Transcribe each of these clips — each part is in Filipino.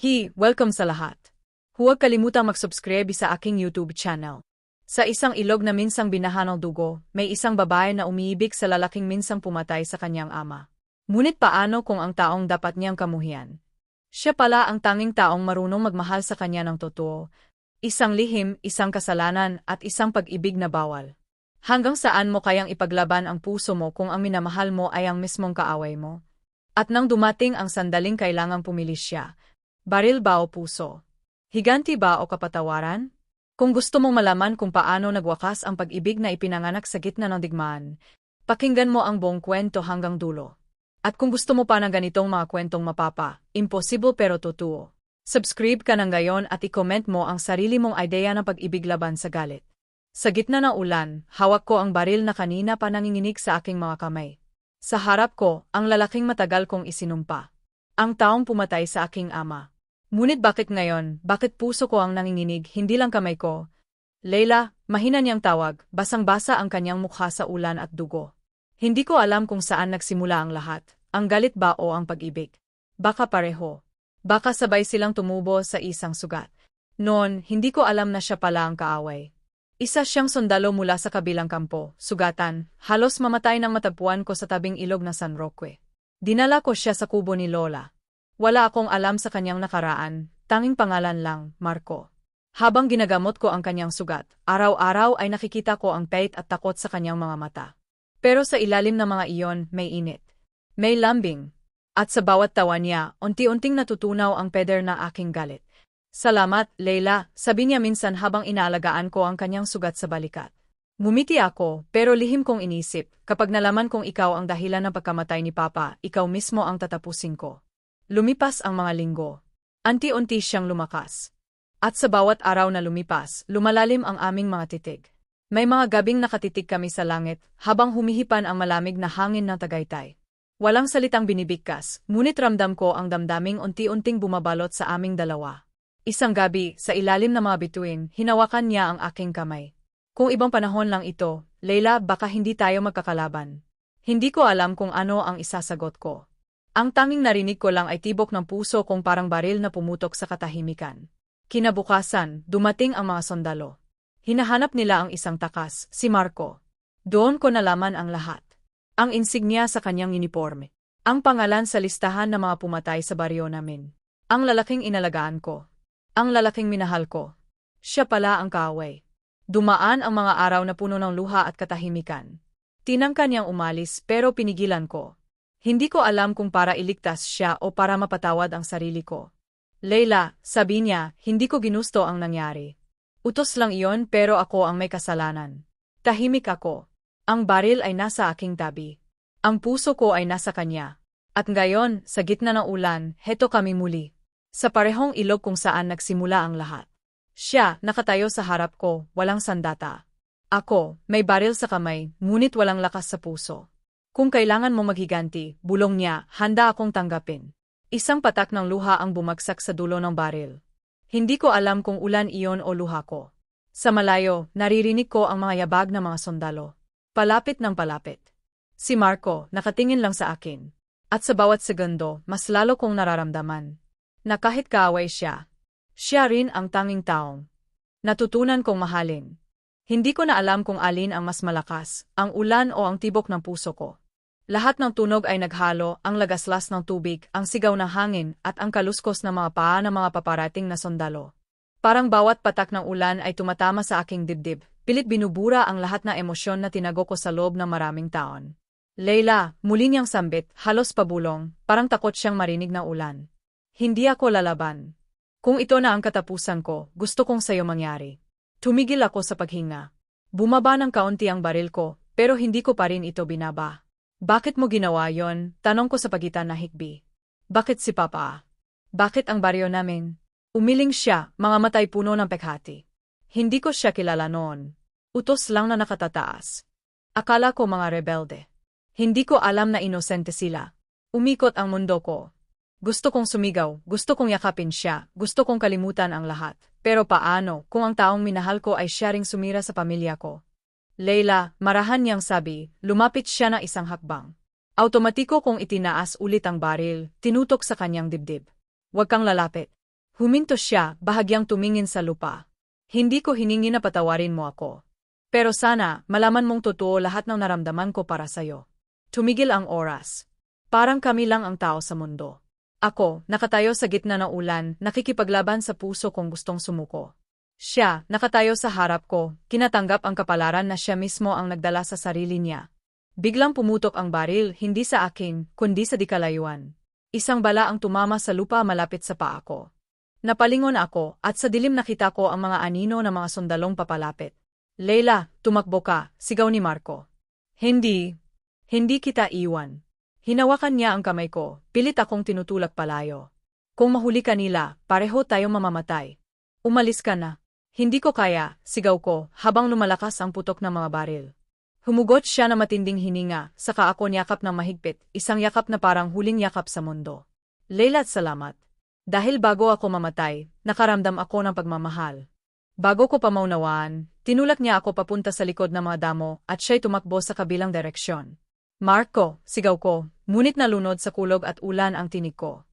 Hi, welcome sa lahat. Huwag kalimutang mag-subscribe sa aking YouTube channel. Sa isang ilog na minsang binahan ng dugo, may isang babae na umiibig sa lalaking minsang pumatay sa kanyang ama. Ngunit paano kung ang taong dapat niyang kamuhian? Siya pala ang tanging taong marunong magmahal sa kanya ng totoo. Isang lihim, isang kasalanan, at isang pag-ibig na bawal. Hanggang saan mo kayang ipaglaban ang puso mo kung ang minamahal mo ay ang mismong kaaway mo? At nang dumating ang sandaling kailangang pumili siya, Baril ba o puso? Higanti ba o kapatawaran? Kung gusto mong malaman kung paano nagwakas ang pag-ibig na ipinanganak sa gitna ng digmaan, pakinggan mo ang buong kwento hanggang dulo. At kung gusto mo pa ng ganitong mga kwentong mapapa, imposible pero totoo. Subscribe ka ng gayon at i-comment mo ang sarili mong ideya ng pag-ibig laban sa galit. Sa gitna ng ulan, hawak ko ang baril na kanina pa nanginginig sa aking mga kamay. Sa harap ko, ang lalaking matagal kong isinumpa. Ang taong pumatay sa aking ama. Ngunit bakit ngayon, bakit puso ko ang nanginginig, hindi lang kamay ko? Leila, mahina niyang tawag, basang-basa ang kanyang mukha sa ulan at dugo. Hindi ko alam kung saan nagsimula ang lahat, ang galit ba o ang pag-ibig. Baka pareho. Baka sabay silang tumubo sa isang sugat. Noon, hindi ko alam na siya pala ang kaaway. Isa siyang sundalo mula sa kabilang kampo, sugatan, halos mamatay nang matapuan ko sa tabing ilog ng San Roque. Dinala ko siya sa kubo ni Lola. Wala akong alam sa kanyang nakaraan, tanging pangalan lang, Marco. Habang ginagamot ko ang kanyang sugat, araw-araw ay nakikita ko ang pait at takot sa kanyang mga mata. Pero sa ilalim ng mga iyon, may init. May lambing. At sa bawat tawa niya, unti-unting natutunaw ang peder na aking galit. Salamat, Leila, sabi niya minsan habang inaalagaan ko ang kanyang sugat sa balikat. Ngumiti ako, pero lihim kong inisip, kapag nalaman kong ikaw ang dahilan ng pagkamatay ni Papa, ikaw mismo ang tatapusin ko. Lumipas ang mga linggo. Anti-unti siyang lumakas. At sa bawat araw na lumipas, lumalalim ang aming mga titig. May mga gabing nakatitig kami sa langit, habang humihipan ang malamig na hangin ng Tagaytay. Walang salitang binibigkas, ngunit ramdam ko ang damdaming unti-unting bumabalot sa aming dalawa. Isang gabi, sa ilalim ng mga bituin, hinawakan niya ang aking kamay. Kung ibang panahon lang ito, Leila baka hindi tayo magkakalaban. Hindi ko alam kung ano ang isasagot ko. Ang tanging narinig ko lang ay tibok ng puso kong parang baril na pumutok sa katahimikan. Kinabukasan, dumating ang mga sundalo. Hinahanap nila ang isang takas, si Marco. Doon ko nalaman ang lahat. Ang insignia sa kanyang uniforme. Ang pangalan sa listahan ng mga pumatay sa baryo namin. Ang lalaking inalagaan ko. Ang lalaking minahal ko. Siya pala ang kaaway. Dumaan ang mga araw na puno ng luha at katahimikan. Tinangka niyang umalis pero pinigilan ko. Hindi ko alam kung para iligtas siya o para mapatawad ang sarili ko. Leila, sabi niya, hindi ko ginusto ang nangyari. Utos lang iyon pero ako ang may kasalanan. Tahimik ako. Ang baril ay nasa aking tabi. Ang puso ko ay nasa kanya. At ngayon, sa gitna ng ulan, heto kami muli. Sa parehong ilog kung saan nagsimula ang lahat. Siya, nakatayo sa harap ko, walang sandata. Ako, may baril sa kamay, ngunit walang lakas sa puso. Kung kailangan mo maghiganti, bulong niya, handa akong tanggapin. Isang patak ng luha ang bumagsak sa dulo ng baril. Hindi ko alam kung ulan iyon o luha ko. Sa malayo, naririnig ko ang mga yabag ng mga sundalo. Palapit ng palapit. Si Marco, nakatingin lang sa akin. At sa bawat segundo, mas lalo kong nararamdaman. Na kahit kaaway siya, siya rin ang tanging taong. Natutunan kong mahalin. Hindi ko na alam kung alin ang mas malakas, ang ulan o ang tibok ng puso ko. Lahat ng tunog ay naghalo, ang lagaslas ng tubig, ang sigaw ng hangin, at ang kaluskos ng mga paa ng mga paparating na sundalo. Parang bawat patak ng ulan ay tumatama sa aking dibdib, pilit binubura ang lahat ng emosyon na tinago ko sa loob ng maraming taon. Leila, muli niyang sambit, halos pabulong, parang takot siyang marinig ng ulan. Hindi ako lalaban. Kung ito na ang katapusan ko, gusto kong sayo mangyari. Tumigil ako sa paghinga. Bumaba ng kaunti ang baril ko, pero hindi ko pa rin ito binaba. Bakit mo ginawa yon? Tanong ko sa pagitan na hikbi. Bakit si Papa? Bakit ang baryo namin? Umiling siya, mga matay puno ng pekhati. Hindi ko siya kilala noon. Utos lang na nakatataas. Akala ko mga rebelde. Hindi ko alam na inosente sila. Umikot ang mundo ko, gusto kong sumigaw, gusto kong yakapin siya, gusto kong kalimutan ang lahat. Pero paano kung ang taong minahal ko ay siya ring sumira sa pamilya ko? Leila, marahan niyang sabi, lumapit siya na isang hakbang. Automatiko kong itinaas ulit ang baril, tinutok sa kanyang dibdib. Huwag kang lalapit. Huminto siya, bahagyang tumingin sa lupa. Hindi ko hiningi na patawarin mo ako. Pero sana, malaman mong totoo lahat ng naramdaman ko para sa'yo. Tumigil ang oras. Parang kami lang ang tao sa mundo. Ako, nakatayo sa gitna ng ulan, nakikipaglaban sa puso kong gustong sumuko. Siya, nakatayo sa harap ko, kinatanggap ang kapalaran na siya mismo ang nagdala sa sarili niya. Biglang pumutok ang baril, hindi sa akin, kundi sa dikalayuan. Isang bala ang tumama sa lupa malapit sa paa ko. Napalingon ako, at sa dilim nakita ko ang mga anino ng mga sundalong papalapit. Leila, tumakbo ka, sigaw ni Marco. Hindi. Hindi kita iwan. Hinawakan niya ang kamay ko, pilit akong tinutulak palayo. Kung mahuli ka nila, pareho tayo mamamatay. Umalis ka na. Hindi ko kaya, sigaw ko, habang lumalakas ang putok ng mga baril. Humugot siya na matinding hininga, saka ako niyakap ng mahigpit, isang yakap na parang huling yakap sa mundo. Leila at salamat. Dahil bago ako mamatay, nakaramdam ako ng pagmamahal. Bago ko pamaunawaan, tinulak niya ako papunta sa likod ng mga damo at siya'y tumakbo sa kabilang direksyon. Marco, sigaw ko, ngunit nalunod sa kulog at ulan ang tinig ko.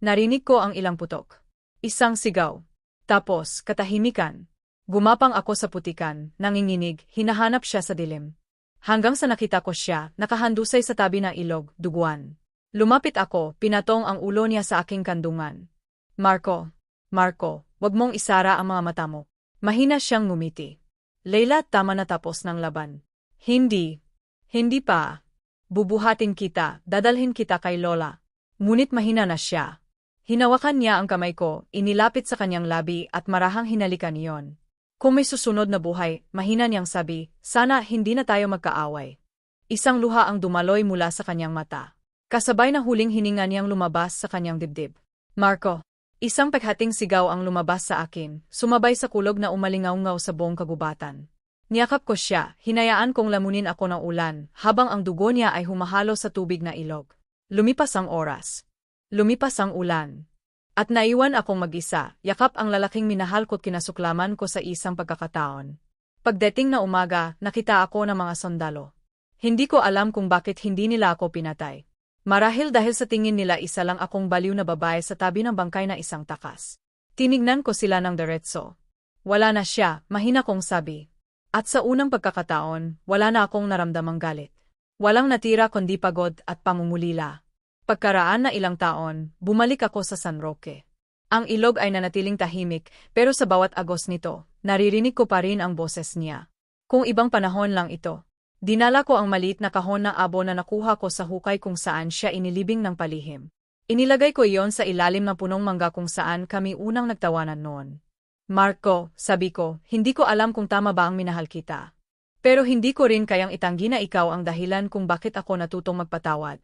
Narinig ko ang ilang putok. Isang sigaw. Tapos, katahimikan. Gumapang ako sa putikan, nanginginig, hinahanap siya sa dilim. Hanggang sa nakita ko siya, nakahandusay sa tabi ng ilog, duguan. Lumapit ako, pinatong ang ulo niya sa aking kandungan. Marco, Marco, wag mong isara ang mga mata mo. Mahina siyang ngumiti. Leila, tama na tapos ng laban. Hindi. Hindi pa. Bubuhatin kita, dadalhin kita kay Lola. Ngunit mahina na siya. Hinawakan niya ang kamay ko, inilapit sa kanyang labi at marahang hinalikan iyon. Kung may susunod na buhay, mahina niyang sabi, sana hindi na tayo magkaaway. Isang luha ang dumaloy mula sa kanyang mata. Kasabay na huling hininga niyang lumabas sa kanyang dibdib. Marco, Isang paghating sigaw ang lumabas sa akin, sumabay sa kulog na umalingaw-ngaw sa buong kagubatan. Niyakap ko siya, hinayaan kong lamunin ako ng ulan, habang ang dugo niya ay humahalo sa tubig na ilog. Lumipas ang oras. Lumipas ang ulan. At naiwan akong mag-isa, yakap ang lalaking minahal ko't kinasuklaman ko sa isang pagkakataon. Pagdating na umaga, nakita ako ng mga sundalo. Hindi ko alam kung bakit hindi nila ako pinatay. Marahil dahil sa tingin nila isa lang akong baliw na babae sa tabi ng bangkay na isang takas. Tinignan ko sila ng diretso. Wala na siya, mahina kong sabi. At sa unang pagkakataon, wala na akong naramdamang galit. Walang natira kundi pagod at pamumulila. Pagkaraan na ilang taon, bumalik ako sa San Roque. Ang ilog ay nanatiling tahimik, pero sa bawat agos nito, naririnig ko pa rin ang boses niya. Kung ibang panahon lang ito, Dinala ko ang maliit na kahon na abo na nakuha ko sa hukay kung saan siya inilibing ng palihim. Inilagay ko iyon sa ilalim ng punong mangga kung saan kami unang nagtawanan noon. Marco, sabi ko, hindi ko alam kung tama ba ang minahal kita. Pero hindi ko rin kayang itanggi na ikaw ang dahilan kung bakit ako natutong magpatawad.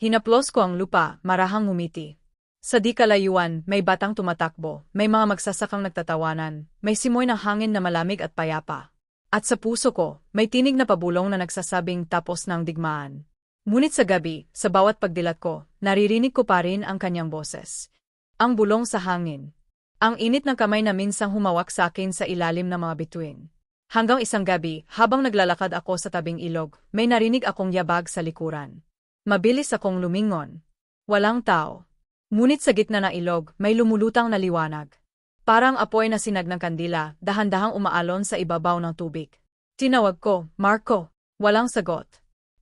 Hinaplos ko ang lupa, marahang ngumiti. Sa di kalayuan, may batang tumatakbo, may mga magsasakang nagtatawanan, may simoy ng hangin na malamig at payapa. At sa puso ko, may tinig na pabulong na nagsasabing tapos ng digmaan. Ngunit sa gabi, sa bawat pagdilat ko, naririnig ko pa rin ang kanyang boses. Ang bulong sa hangin. Ang init ng kamay na minsang humawak sa akin sa ilalim ng mga bituin. Hanggang isang gabi, habang naglalakad ako sa tabing ilog, may narinig akong yabag sa likuran. Mabilis akong lumingon. Walang tao. Ngunit sa gitna ng ilog, may lumulutang na liwanag. Parang apoy na sinag ng kandila, dahan-dahang umaalon sa ibabaw ng tubig. Tinawag ko, Marco. Walang sagot.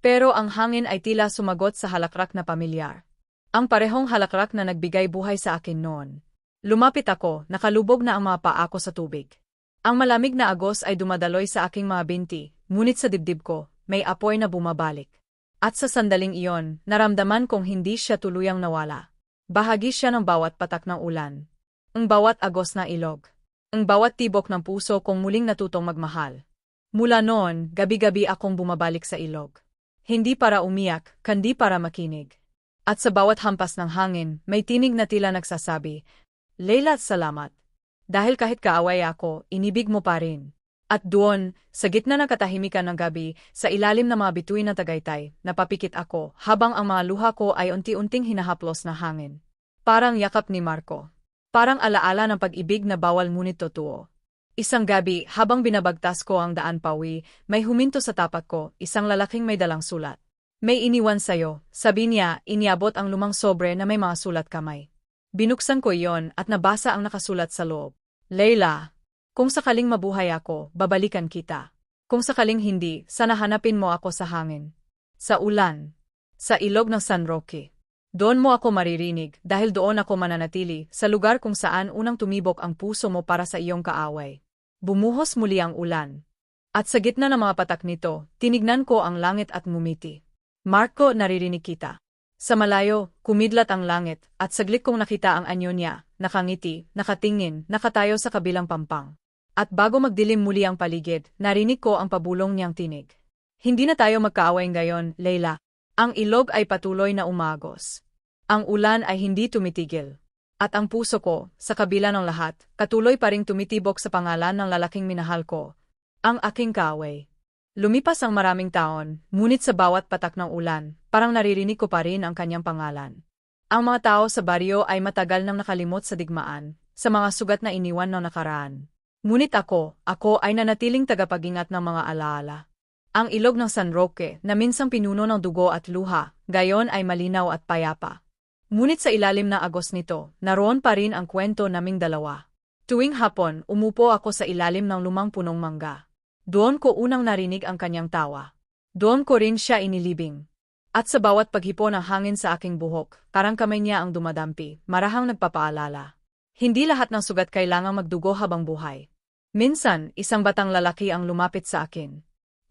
Pero ang hangin ay tila sumagot sa halakrak na pamilyar. Ang parehong halakrak na nagbigay buhay sa akin noon. Lumapit ako, nakalubog na ang mga paa ko sa tubig. Ang malamig na agos ay dumadaloy sa aking mga binti, ngunit sa dibdib ko, may apoy na bumabalik. At sa sandaling iyon, naramdaman kong hindi siya tuluyang nawala. Bahagi siya ng bawat patak ng ulan, ang bawat agos na ilog. Ang bawat tibok ng puso kong muling natutong magmahal. Mula noon, gabi-gabi akong bumabalik sa ilog. Hindi para umiyak, kundi para makinig. At sa bawat hampas ng hangin, may tinig na tila nagsasabi, Leila, salamat. Dahil kahit kaaway ako, inibig mo pa rin. At doon, sa gitna ng katahimikan ng gabi, sa ilalim ng mga bituin ng tagaytay, napapikit ako habang ang mga luha ko ay unti-unting hinahaplos na hangin. Parang yakap ni Marco. Parang alaala ng pag-ibig na bawal ngunit totoo. Isang gabi, habang binabagtas ko ang daan pawi, may huminto sa tapat ko, isang lalaking may dalang sulat. May iniwan sayo, sabi niya, iniabot ang lumang sobre na may mga sulat kamay. Binuksan ko iyon at nabasa ang nakasulat sa loob. Leila, kung sakaling mabuhay ako, babalikan kita. Kung sakaling hindi, sana hanapin mo ako sa hangin. Sa ulan. Sa ilog ng San Roque. Doon mo ako maririnig dahil doon ako mananatili sa lugar kung saan unang tumibok ang puso mo para sa iyong kaaway. Bumuhos muli ang ulan. At sa gitna ng mga patak nito, tinignan ko ang langit at ngumiti. Marco, naririnig kita. Sa malayo, kumidlat ang langit, at saglit kong nakita ang anyo niya, nakangiti, nakatingin, nakatayo sa kabilang pampang. At bago magdilim muli ang paligid, narinig ko ang pabulong niyang tinig. Hindi na tayo magkaaway ngayon, Leila. Ang ilog ay patuloy na umagos. Ang ulan ay hindi tumitigil. At ang puso ko, sa kabila ng lahat, katuloy pa ring tumitibok sa pangalan ng lalaking minahal ko. Ang aking kaaway. Lumipas ang maraming taon, ngunit sa bawat patak ng ulan, parang naririnig ko pa rin ang kanyang pangalan. Ang mga tao sa baryo ay matagal nang nakalimot sa digmaan, sa mga sugat na iniwan ng nakaraan. Ngunit ako, ako ay nanatiling tagapagingat ng mga alaala. Ang ilog ng San Roque na minsang pinuno ng dugo at luha, gayon ay malinaw at payapa. Ngunit sa ilalim ng agos nito, naroon pa rin ang kwento naming dalawa. Tuwing hapon, umupo ako sa ilalim ng lumang punong mangga. Doon ko unang narinig ang kanyang tawa. Doon ko rin siya inilibing. At sa bawat paghipo ng hangin sa aking buhok, parang kamay niya ang dumadampi, marahang nagpapaalala. Hindi lahat ng sugat kailangang magdugo habang buhay. Minsan, isang batang lalaki ang lumapit sa akin.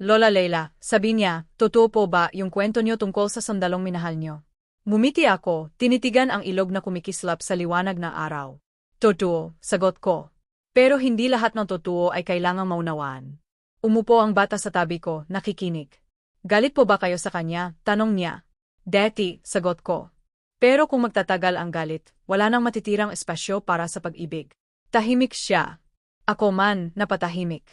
Lola Leila, sabi niya, totoo po ba yung kwento niyo tungkol sa sandalong minahal niyo? Mumiti ako, tinitigan ang ilog na kumikislap sa liwanag ng araw. Totoo, sagot ko. Pero hindi lahat ng totoo ay kailangang maunawaan. Umupo ang bata sa tabi ko, nakikinig. Galit po ba kayo sa kanya? Tanong niya. Deti, sagot ko. Pero kung magtatagal ang galit, wala nang matitirang espasyo para sa pag-ibig. Tahimik siya. Ako man, napatahimik.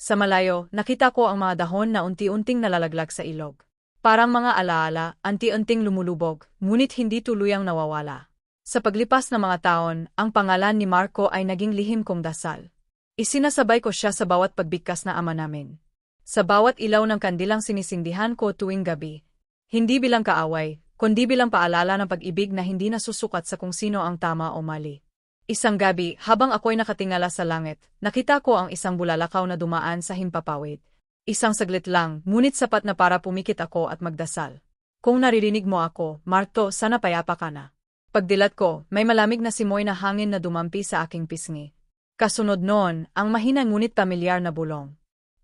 Sa malayo, nakita ko ang mga dahon na unti-unting nalalaglag sa ilog. Parang mga alaala, anti-unting lumulubog, ngunit hindi tuluyang nawawala. Sa paglipas ng mga taon, ang pangalan ni Marco ay naging lihim kong dasal. Isinasabay ko siya sa bawat pagbigkas na ama namin. Sa bawat ilaw ng kandilang sinisindihan ko tuwing gabi. Hindi bilang kaaway, kundi bilang paalala ng pag-ibig na hindi nasusukat sa kung sino ang tama o mali. Isang gabi, habang ako'y nakatingala sa langit, nakita ko ang isang bulalakaw na dumaan sa himpapawid. Isang saglit lang, ngunit sapat na para pumikit ako at magdasal. Kung naririnig mo ako, Marto, sana payapa ka na. Pagdilat ko, may malamig na simoy na hangin na dumampi sa aking pisngi. Kasunod noon, ang mahina ngunit pamilyar na bulong.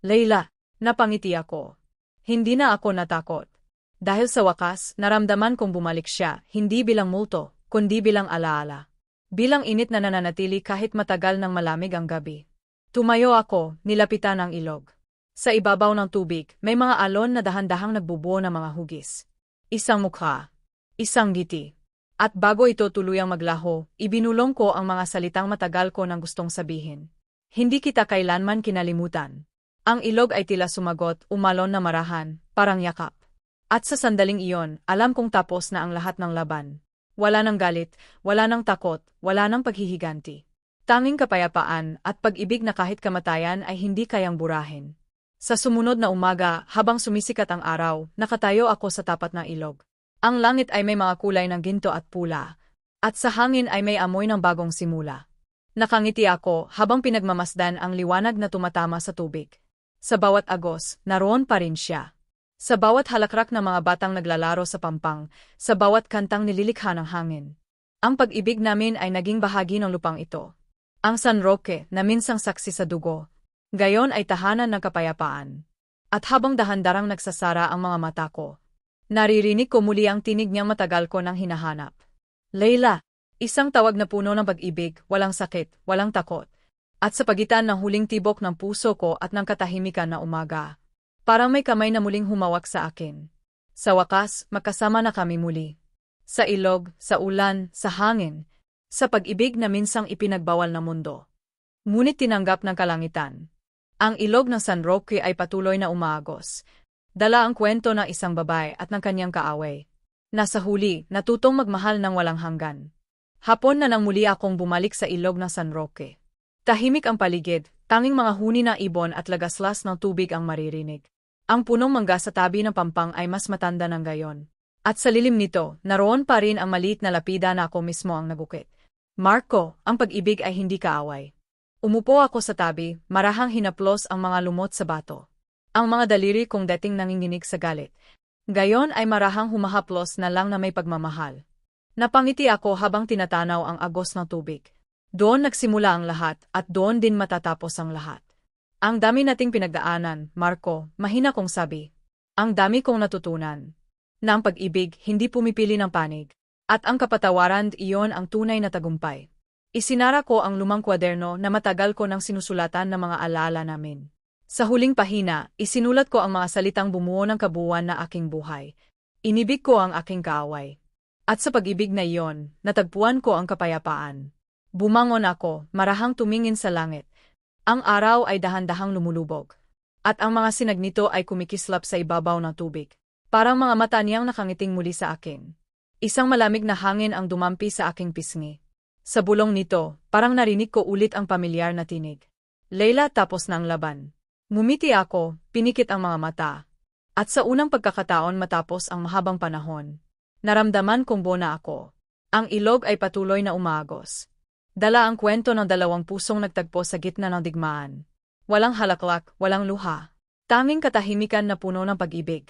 Leila, napangiti ako. Hindi na ako natakot. Dahil sa wakas, naramdaman kong bumalik siya, hindi bilang multo, kundi bilang alaala. Bilang init na nananatili kahit matagal ng malamig ang gabi. Tumayo ako, nilapitan ang ilog. Sa ibabaw ng tubig, may mga alon na dahan-dahang nagbubuo ng mga hugis. Isang mukha. Isang ngiti. At bago ito tuluyang maglaho, ibinulong ko ang mga salitang matagal ko nang gustong sabihin. Hindi kita kailanman kinalimutan. Ang ilog ay tila sumagot, umalon na marahan, parang yakap. At sa sandaling iyon, alam kong tapos na ang lahat ng laban. Wala nang galit, wala nang takot, wala nang paghihiganti. Tanging kapayapaan at pag-ibig na kahit kamatayan ay hindi kayang burahin. Sa sumunod na umaga, habang sumisikat ang araw, nakatayo ako sa tapat ng ilog. Ang langit ay may mga kulay ng ginto at pula, at sa hangin ay may amoy ng bagong simula. Nakangiti ako habang pinagmamasdan ang liwanag na tumatama sa tubig. Sa bawat agos, naroon pa rin siya. Sa bawat halakrak ng mga batang naglalaro sa pampang, sa bawat kantang nililikha ng hangin. Ang pag-ibig namin ay naging bahagi ng lupang ito. Ang San Roque na minsang saksi sa dugo, gayon ay tahanan ng kapayapaan. At habang dahan-darang nagsasara ang mga mata ko, naririnig ko muli ang tinig niyang matagal ko nang hinahanap. Leila, isang tawag na puno ng pag-ibig, walang sakit, walang takot. At sa pagitan ng huling tibok ng puso ko at ng katahimikan na umaga, Parang may kamay na muling humawak sa akin. Sa wakas, makasama na kami muli. Sa ilog, sa ulan, sa hangin, sa pag-ibig na minsang ipinagbawal na mundo. Ngunit tinanggap ng kalangitan. Ang ilog ng San Roque ay patuloy na umaagos. Dala ang kwento ng isang babae at ng kanyang kaaway. Nasa huli, natutong magmahal ng walang hanggan. Hapon na nang muli akong bumalik sa ilog ng San Roque. Tahimik ang paligid, tanging mga huni na ibon at lagaslas ng tubig ang maririnig. Ang punong mangga sa tabi ng pampang ay mas matanda ng gayon. At sa lilim nito, naroon pa rin ang maliit na lapida na ako mismo ang nagukit. Marco, ang pag-ibig ay hindi kaaway. Umupo ako sa tabi, marahang hinaplos ang mga lumot sa bato. Ang mga daliri kong dating nanginginig sa galit. Gayon ay marahang humahaplos na lang na may pagmamahal. Napangiti ako habang tinatanaw ang agos ng tubig. Doon nagsimula ang lahat at doon din matatapos ang lahat. Ang dami nating pinagdaanan, Marco, mahina kong sabi. Ang dami kong natutunan. Na ang pag-ibig hindi pumipili ng panig. At ang kapatawaran iyon ang tunay na tagumpay. Isinara ko ang lumang kwaderno na matagal ko nang sinusulatan ng mga alaala namin. Sa huling pahina, isinulat ko ang mga salitang bumuo ng kabuuan na aking buhay. Inibig ko ang aking kaaway. At sa pag-ibig na iyon, natagpuan ko ang kapayapaan. Bumangon ako, marahang tumingin sa langit. Ang araw ay dahan-dahang lumulubog. At ang mga sinag nito ay kumikislap sa ibabaw ng tubig. Parang mga mata niyang nakangiting muli sa akin. Isang malamig na hangin ang dumampi sa aking pisngi. Sa bulong nito, parang narinig ko ulit ang pamilyar na tinig. Leila tapos na ang laban. Ngumiti ako, pinikit ang mga mata. At sa unang pagkakataon matapos ang mahabang panahon, naramdaman kong bona ako. Ang ilog ay patuloy na umagos. Dala ang kwento ng dalawang pusong nagtagpo sa gitna ng digmaan. Walang halaklak, walang luha. Tanging katahimikan na puno ng pag-ibig.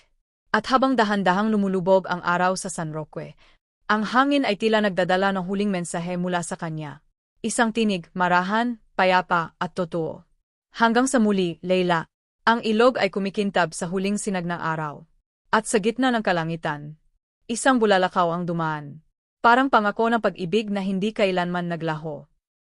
At habang dahan-dahang lumulubog ang araw sa San Roque, ang hangin ay tila nagdadala ng huling mensahe mula sa kanya. Isang tinig, marahan, payapa, at totoo. Hanggang sa muli, Leila, ang ilog ay kumikintab sa huling sinag ng araw. At sa gitna ng kalangitan, isang bulalakaw ang dumaan. Parang pangako ng pag-ibig na hindi kailanman naglaho.